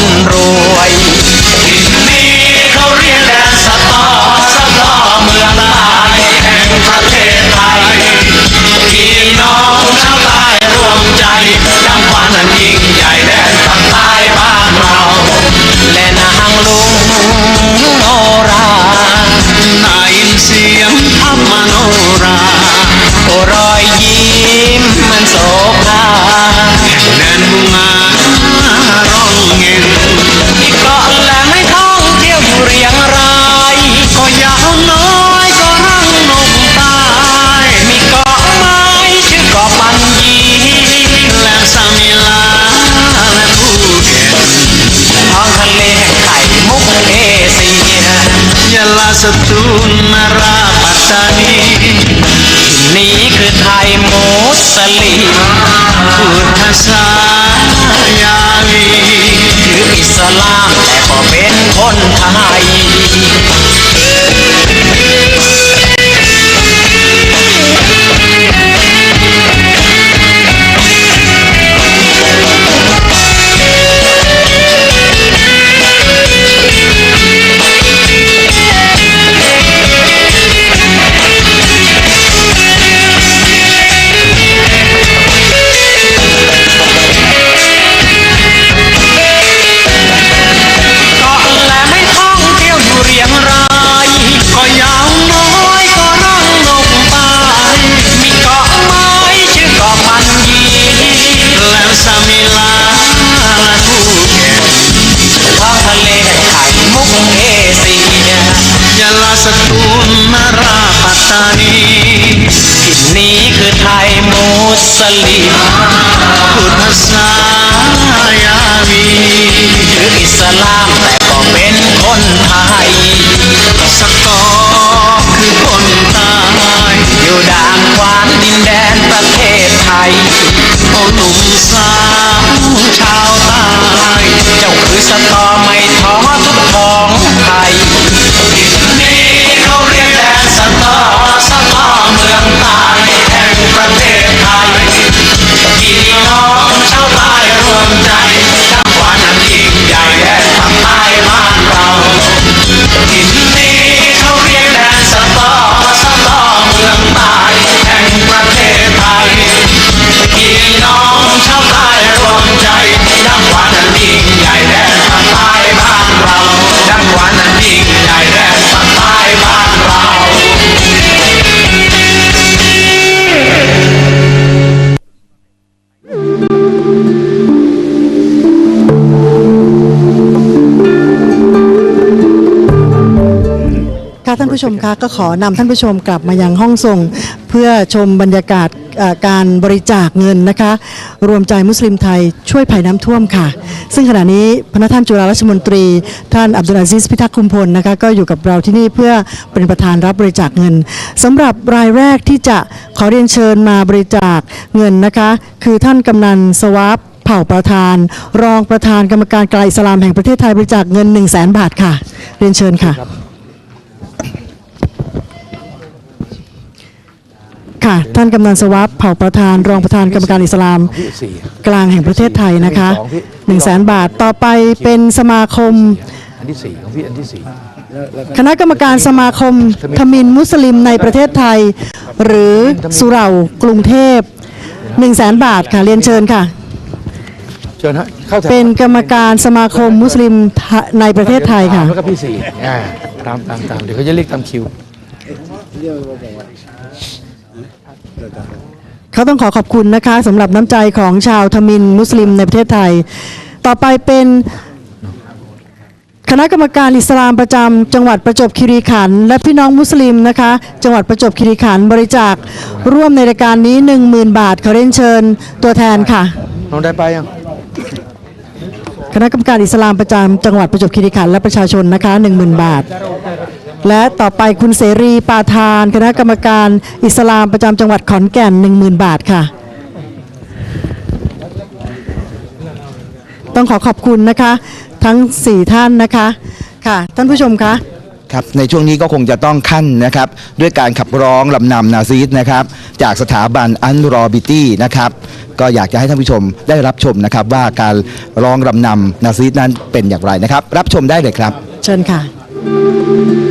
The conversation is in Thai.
នរួយ ราปัตานีนี่คือไทยมุสลิมพุทธศายาวีถืออิสลามแต่ก็เป็นคนไทย ปัตตานีที่นี้คือไทยมุสลิมพุทธศายาวีถืออิสลามแต่ก็เป็นคนไทยสกอคือคนตายอยู่ด่างขวานดินแดนประเทศไทยโอ้หนุ่มสาวชาวใต้เจ้าคือสตอ ผู้ชมคะก็ขอนำท่านผู้ชมกลับมายังห้องส่ง เพื่อชมบรรยากาศเอ่อการบริจาคเงินนะคะ รวมใจมุสลิมไทยช่วยภัยน้ำท่วมค่ะ ซึ่งขณะนี้พระท่านจุฬาราชมนตรี ท่านอับดุลอาซิสพิทักษ์คุมพลนะคะก็อยู่กับเราที่นี่เพื่อเป็นประธานรับบริจาคเงินสำหรับรายแรกที่จะขอเรียนเชิญมาบริจาคเงินนะคะ คือท่านกำนันสวาปเผ่าประธาน รองประธานกรรมการกลายอิสลามแห่งประเทศไทยบริจาคเงิน 1 0 0 0 0แบาทค่ะ เรียนเชิญค่ะ ค่ะ ท่านกำนันสวัสดิ์เผ่าประธานรองประธานกรรมการอิสลาม กลางแห่งประเทศไทยนะคะ1 0 0 0 0แบาทต่อไปเป็นสมาคมอันที่สี่ของพี่อันที่สี่คณะกรรมการสมาคมทมินมุสลิมในประเทศไทย หรือสุเหร่ากรุงเทพ1 0 0 0 0แบาทค่ะเรียนเชิญค่ะเชิญฮะเข้าแถวเป็นกรรมการสมาคมมุสลิมในประเทศไทยค่ะแล้วก็พี่สี่อ่าตามตามตามเดี๋ยวเขาจะเรียกตามคิว เขาต้องขอขอบคุณนะคะสำหรับน้ำใจของชาวทมินมุสลิมในประเทศไทย ต่อไปเป็นคณะกรรมการอิสลามประจำจังหวัดประจวบคีรีขันธ์และพี่น้องมุสลิมนะคะ จังหวัดประจวบคีรีขันธ์บริจาคร่วมในรายการนี้ 10,000 บาทขอเรียนเชิญตัวแทนค่ะน้องได้ไปยังคณะกรรมการอิสลามประจำจังหวัดประจวบคีรีขันธ์และประชาชนนะคะ10,000 บาท และต่อไปคุณเสรีปาทาน คณะกรรมการอิสลามประจำจังหวัดขอนแก่น 10,000 บาทค่ะ ต้องขอขอบคุณนะคะ ทั้ง 4 ท่านนะคะค่ะท่านผู้ชมคะครับในช่วงนี้ก็คงจะต้องขั้นนะครับ ด้วยการขับร้องลำนำนาซีดนะครับ จากสถาบันอันรอบิตี้นะครับ ก็อยากจะให้ท่านผู้ชมได้รับชมนะครับ ว่าการร้องลำนำนาซีดนั้นเป็นอย่างไรนะครับ รับชมได้เลยครับ เชิญค่ะ